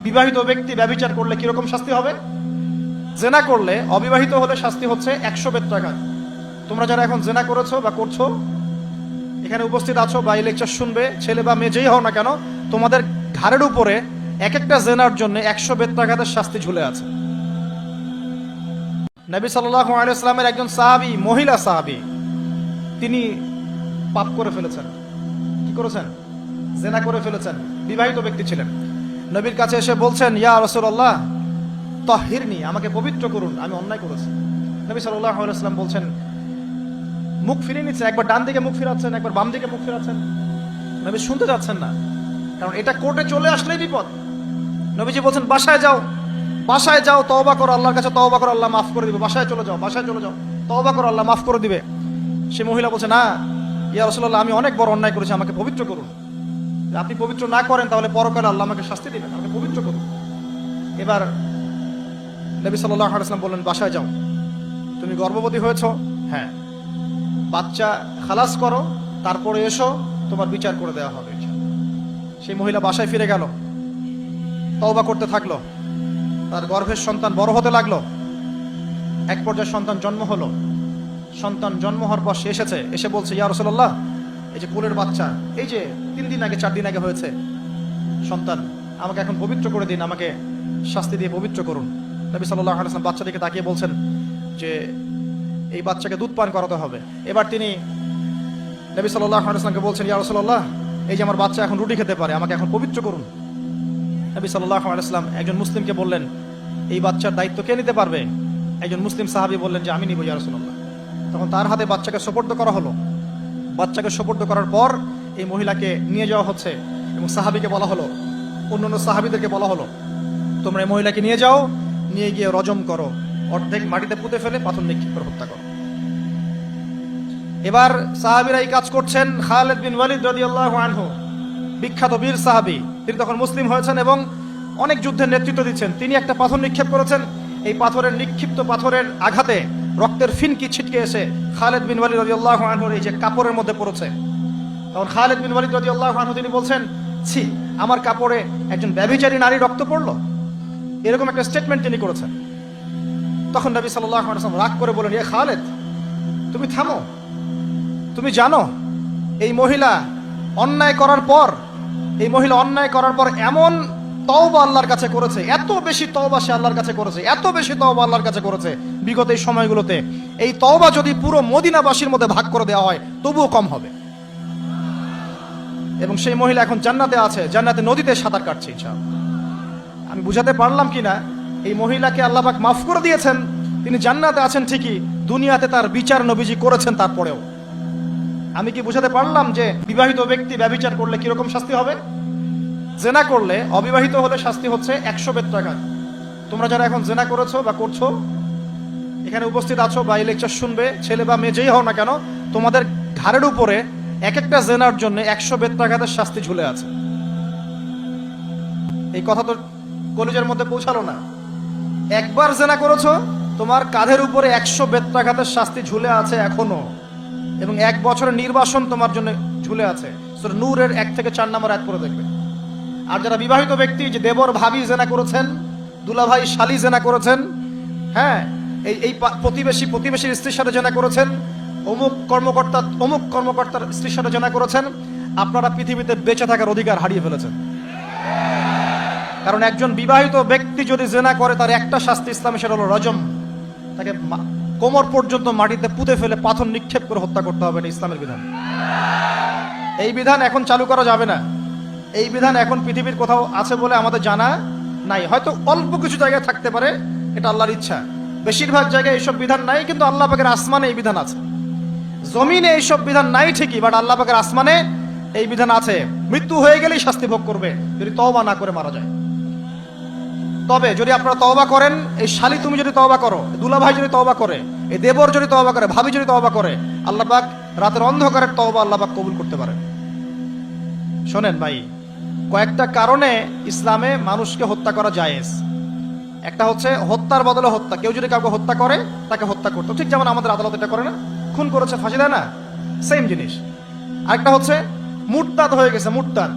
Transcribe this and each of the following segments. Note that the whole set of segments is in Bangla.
বিবাহিত ব্যক্তি ব্যবিচার করলে কীরকম শাস্তি হবে? জেনা করলে অবিবাহিত হলে শাস্তি হচ্ছে একশো বেত্রাঘাত তোমরা যারা এখন জেনা করেছ বা করছ, এখানে উপস্থিত আছো বা এই লেকচার শুনবে, ছেলে বা মেয়ে যেই হও না কেন, তোমাদের ঘাড়ের উপরে এক একটা জেনার জন্য একশো বেত্রাঘাতের শাস্তি ঝুলে আছে। নবী সাল্লামের একজন সাহাবী, মহিলা সাহাবী, তিনি পাপ করে ফেলেছেন। কি করেছেন? জেনা করে ফেলেছেন। বিবাহিত ব্যক্তি ছিলেন। নবীর কাছে এসে বলছেন, ইয়া রাসূলুল্লাহ, তাহিরনি, আমাকে পবিত্র করুন, আমি অন্যায় করেছি। নবী সাল্লাম বলছেন, মুখ ফিরিয়ে নিচ্ছেন, একবার ডান দিকে মুখ ফিরাচ্ছেন, একবার বাম দিকে মুখ ফিরাচ্ছেন। নবী শুনতে যাচ্ছেন না, কারণ এটা কোর্টে চলে আসলেই বিপদ। নবীজি বলছেন, বাসায় যাও বাসায় যাও, তওবা করো, আল্লাহর কাছে তওবা করো, আল্লাহ মাফ করে দিবে। বাসায় চলে যাও, বাসায় চলে যাও, তওবা করো, আল্লাহ মাফ করে দিবে। সে মহিলা বলছে, না, ইয়া রাসূলুল্লাহ, আমি অনেক বড় অন্যায় করেছি, আমাকে পবিত্র করুন। আপনি পবিত্র না করেন, তাহলে পরকালে আল্লাহ আমাকে শাস্তি দিবেন, আমাকে পবিত্র করুন। এবার নবী আলাইহি বললেন, বাসায় যাও। তুমি গর্ভবতী হয়েছো? হ্যাঁ। বাচ্চা খালাস করো, তারপরে এসো, তোমার বিচার করে দেওয়া হবে। সেই মহিলা বাসায় ফিরে গেল। তওবা করতে থাকল। তার গর্ভের সন্তান বড় হতে লাগল। এক পর্যায়ে সন্তান জন্ম হলো। সন্তান জন্ম হওয়ার পর সে এসেছে, এসে বলছে, ইয়া রাসূলুল্লাহ এই যে কোলের বাচ্চা, এই যে তিন দিন আগে, চার দিন আগে হয়েছে। সন্তান, আমাকে এখন পবিত্র করে দিন, আমাকে শাস্তি দিয়ে পবিত্র করুন। নবী সাল্লাল্লাহু আলাইহি ওয়াসাল্লাম বাচ্চাটিকে তাকিয়ে বলছেন যে, এই বাচ্চাকে দুধ পান করাতে হবে। এবার তিনি নবী সাল্লাল্লাহু আলাইহি ওয়াসাল্লামকে বলছেন, ইয়া রাসূলুল্লাহ, এই যে আমার বাচ্চা এখন রুটি খেতে পারে, আমাকে এখন পবিত্র করুন। নবী সাল্লাল্লাহু আলাইহি ওয়াসাল্লাম একজন মুসলিমকে বললেন, এই বাচ্চার দায়িত্ব কে নিতে পারবে? একজন মুসলিম সাহাবী বললেন যে, আমি নিব, ইয়া রাসূলুল্লাহ। তখন তার হাতে বাচ্চাকে সোপর্দ করা হলো। বাচ্চাকে সোপর্দ করার পর এই মহিলাকে নিয়ে যাওয়া হচ্ছে এবং সাহাবীকে বলা হলো অন্যান্য সাহাবীদেরকে বলা হলো, তোমরা এই মহিলাকে নিয়ে যাও, নিয়ে গিয়ে রজম করো, অর্ধেক মাটিতে পুঁতে ফেলে পাথর নিক্ষেপ করে হত্যা করো। এবার সাহাবীরা এই কাজ করছেন খালেদ বিন ওয়ালিদ রাদিয়াল্লাহু আনহু, বিখ্যাত বীর সাহাবী, তিনি তখন মুসলিম হয়েছেন এবং অনেক যুদ্ধের নেতৃত্ব দিচ্ছেন। তিনি একটা পাথর নিক্ষেপ করেছেন, এই পাথরের নিক্ষিপ্ত পাথরের আঘাতে রক্তের ফিনকি ছিটকে এসে খালেদ বিন ওয়ালিদ রাদিয়াল্লাহু আনহুর এই যে কাপড়ের মধ্যে পড়েছে। তখন খালেদ বিন ওয়ালিদ রাদিয়াল্লাহু আনহু তিনি বলছেন, ছি, আমার কাপড়ে একজন ব্যভিচারী নারী রক্ত পড়ল? এরকম একটা স্টেটমেন্ট তিনি করেছেন। তখন নবী সাল্লাল্লাহু আলাইহি ওয়াসাল্লাম রাগ করে বলেন ইয়ে খালেদ, তুমি থামো। তুমি জানো, এই মহিলা অন্যায় করার পর, এই মহিলা অন্যায় করার পর এমন তওবা আল্লাহর কাছে করেছে। এত বেশি তওবা সে আল্লাহর কাছে করেছে। এত বেশি তওবা আল্লাহর কাছে করেছে। বিগত এই সময়গুলোতে এই তওবা যদি পুরো মদিনাবাসীর মধ্যে ভাগ করে দেওয়া হয়, তবুও কম হবে। এবং সেই মহিলা এখন জান্নাতে আছে। জান্নাতে নদীতে সাঁতার কাটছে, ইনশাআল্লাহ। আমি বুঝাতে পারলাম কিনা এই মহিলাকে আল্লাহ পাক মাফ করে দিয়েছেন। তিনি জান্নাতে আছেন ঠিকই। দুনিয়াতে তার বিচার নবীজি করেছেন তারপরেও। আমি কি বুঝাতে পারলাম যে বিবাহিত ব্যক্তি ব্যবিচার করলে কীরকম শাস্তি হবে? জেনা করলে অবিবাহিত হলে শাস্তি হচ্ছে একশো বেত্রাঘাত তোমরা যারা এখন জেনা করেছ বা করছ, এখানে উপস্থিত আছো বা এই লেকচার শুনবে, ছেলে বা মেয়ে যেই হও না কেন, তোমাদের ঘাড়ের উপরে এক একটা জেনার জন্য একশো বেত্রাঘাতের শাস্তি ঝুলে আছে। এই কথা তো কলেজের মধ্যে পৌঁছালো না। একবার জেনা করেছ, তোমার কাঁধের উপরে একশো বেত্রাঘাতের শাস্তি ঝুলে আছে এখনও। এবং এক বছরের নির্বাসন তোমার জন্য ঝুলে আছে। নূরের এক থেকে চার নম্বর এক করে দেখবে। আর যারা বিবাহিত ব্যক্তি, যে দেবর ভাবি জেনা করেছেন, দুলাভাই শালি জেনা করেছেন হ্যাঁ এই এই প্রতিবেশী, প্রতিবেশীর স্ত্রীর সাথে জেনা করেছেন, অমুক কর্মকর্তা, অমুক কর্মকর্তার স্ত্রীর সাথে জেনা করেছেন, আপনারা পৃথিবীতে বেঁচে থাকার অধিকার হারিয়ে ফেলেছেন। কারণ একজন বিবাহিত ব্যক্তি যদি জেনা করে, তার একটা শাস্তি ইসলামে, সেটা হলো রজম। তাকে কোমর পর্যন্ত মাটিতে পুঁতে ফেলে পাথর নিক্ষেপ করে হত্যা করতে হবে, এটা ইসলামের বিধান। এই বিধান এখন চালু করা যাবে না। এই বিধান এখন পৃথিবীর কোথাও আছে বলে আমাদের জানা নাই। হয়তো অল্প কিছু জায়গায় থাকতে পারে, এটা আল্লাহর ইচ্ছা। বেশিরভাগ জায়গায় এইসব বিধান নাই, কিন্তু আল্লাহ পাকের আসমানে এই বিধান আছে। জমিনে এইসব বিধান নাই ঠিকই বাট আল্লাহ পাকের আসমানে এই বিধান আছে। মৃত্যু হয়ে গেলেই শাস্তি ভোগ করবে, যদি তওবা না করে মারা যায়। তবে যদি আপনারা তওবা করেন, এই শালি তুমি যদি তওবা করো দুলাভাই যদি তওবা করে, এই দেবর যদি তওবা করে, ভাবি যদি তওবা করে, আল্লাহ পাক রাতের অন্ধকারের তওবা আল্লাহ পাক কবুল করতে পারে শোনেন ভাই কয়েকটা কারণে ইসলামে মানুষকে হত্যা করা জায়েজ। একটা হচ্ছে হত্যার বদলে হত্যা। কেউ যদি কাউকে হত্যা করে, তাকে হত্যা করতো ঠিক যেমন আমাদের আদালত এটা করে না। খুন করেছে, ফাঁসি দেয় না। সেম জিনিস। আরেকটা হচ্ছে মুরতাদ হয়ে গেছে, মুরতাদ।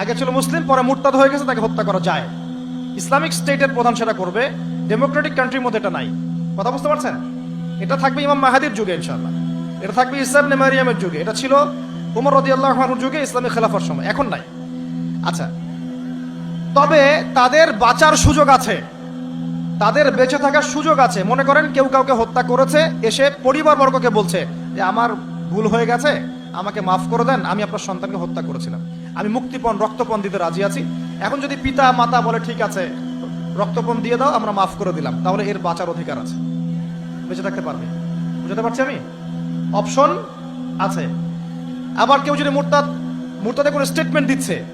আগে ছিল মুসলিম, পরে মুরতাদ হয়ে গেছে, তাকে হত্যা করা যায়। ইসলামিক স্টেটের প্রধান সেটা করবে। ডেমোক্রেটিক কান্ট্রির মধ্যে এটা নাই। কথা বুঝতে পারছেন? এটা থাকবে ইমাম মাহাদির যুগে ইনশাল্লাহ এটা থাকবে ইসলাম নেমারিয়ামের যুগে। এটা ছিল উমর রদি আল্লাহ যুগে ইসলামী খেলাফার সময়। এখন নাই। আচ্ছা। তবে তাদের বাঁচার সুযোগ আছে। তাদের বেঁচে থাকার সুযোগ আছে। মনে করেন কেউ কাউকে হত্যা করেছে, এসে পরিবারবর্গকে বলছে যে, আমার ভুল হয়ে গেছে, আমাকে মাফ করে দেন, আমি আপনার সন্তানকে হত্যা করেছিলাম। আমি মুক্তিপণ, রক্তপণ দিতে রাজি আছি। এখন যদি পিতা, মাতা বলে, ঠিক আছে, রক্তপণ দিয়ে দাও, আমরা মাফ করে দিলাম। তাহলে এর বাঁচার অধিকার আছে। বেঁচে থাকতে পারবে। বুঝতে পারছি আমি? অপশন আছে। আবার কেউ যদি মুরতাদ, মুরতাদে কোনো স্টেটমেন্ট দিচ্ছে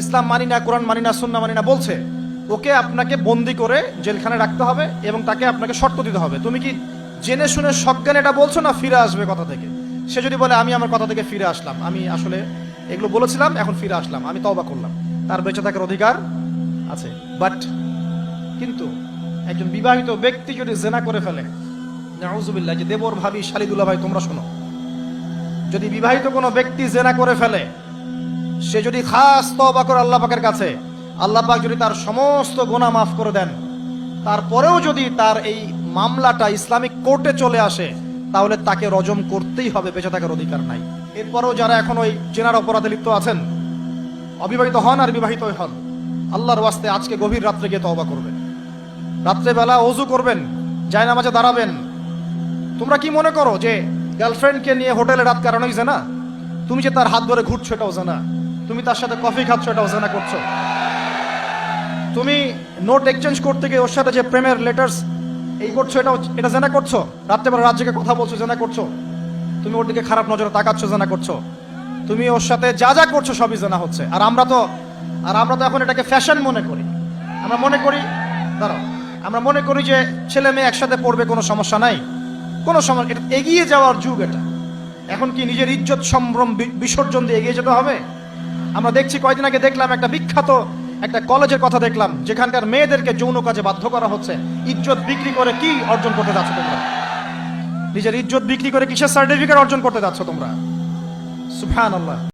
ইসলাম মানি না, কোরআন মানি না সুন্না মানি না বলছে, ওকে আপনাকে বন্দি করে জেলখানে রাখতে হবে এবং তাকে আপনাকে শর্ত দিতে হবে। তুমি কি জেনে শুনে সজ্ঞানে এটা বলছো না ফিরে আসবে কথা থেকে? সে যদি বলে, আমি আমার কথা থেকে ফিরে আসলাম, আমি আসলে এগুলো বলেছিলাম, এখন ফিরে আসলাম, আমি তওবা করলাম। তার বেঁচে থাকার অধিকার আছে। বাট কিন্তু একজন বিবাহিত ব্যক্তি যদি জেনা করে ফেলে যে দেবর ভাবি শালিদুল্লাহ ভাই, তোমরা শোনো, যদি বিবাহিত কোনো ব্যক্তি জেনা করে ফেলে সে যদি খাস তবা করে আল্লাহ পাকের কাছে, আল্লাহ পাক যদি তার সমস্ত গোনা মাফ করে দেন, তারপরেও যদি তার এই মামলাটা ইসলামিক কোর্টে চলে আসে, তাহলে তাকে রজম করতেই হবে, বেঁচে থাকার অধিকার নাই। এরপরেও যারা এখন ওই জেনার অপরাধে লিপ্ত আছেন, অবিবাহিত হন আর বিবাহিত হন, আল্লাহর ওয়াস্তে আজকে গভীর রাত্রে গিয়ে তওবা করবেন। রাত্রেবেলা অজু করবেন যায় নামাজে দাঁড়াবেন। তোমরা কি মনে করো যে গার্লফ্রেন্ডকে নিয়ে হোটেলে রাত কারণেই জানা? তুমি যে তার হাত ধরে ঘুরছো এটাও জানা। তুমি তার সাথে কফি খাচ্ছ এটাও জানা করছ। তুমি নোট এক্সচেঞ্জ করতে গিয়ে ওর সাথে যে প্রেমের লেটার্স এই করছ, এটাও এটা জানা করছ? রাত্রেবেলা রাত জেগে কথা বলছো, জানা করছ? তুমি ওর দিকে খারাপ নজরে তাকাচ্ছ, জানা করছ? তুমি ওর সাথে যা যা করছ, সবই জানা হচ্ছে। আর আমরা তো আর আমরা তো এখন এটাকে ফ্যাশন মনে করি। আমরা মনে করি দাঁড়াও। আমরা মনে করি যে ছেলে মেয়ে একসাথে পড়বে, কোনো সমস্যা নাই। কোনো সমস্যা এটা এগিয়ে যাওয়ার যুগ এটা। এখন কি নিজের ইজ্জত সম্ভ্রম বিসর্জন দিয়ে এগিয়ে যেতে হবে? আমরা দেখছি কয়েকদিন আগে দেখলাম একটা বিখ্যাত একটা কলেজের কথা দেখলাম, যেখানকার মেয়েদেরকে যৌন কাজে বাধ্য করা হচ্ছে। ইজ্জত বিক্রি করে কি অর্জন করতে যাচ্ছ তোমরা? নিজের ইজ্জত বিক্রি করে কিসের সার্টিফিকেট অর্জন করতে যাচ্ছ তোমরা? সুফান আল্লাহ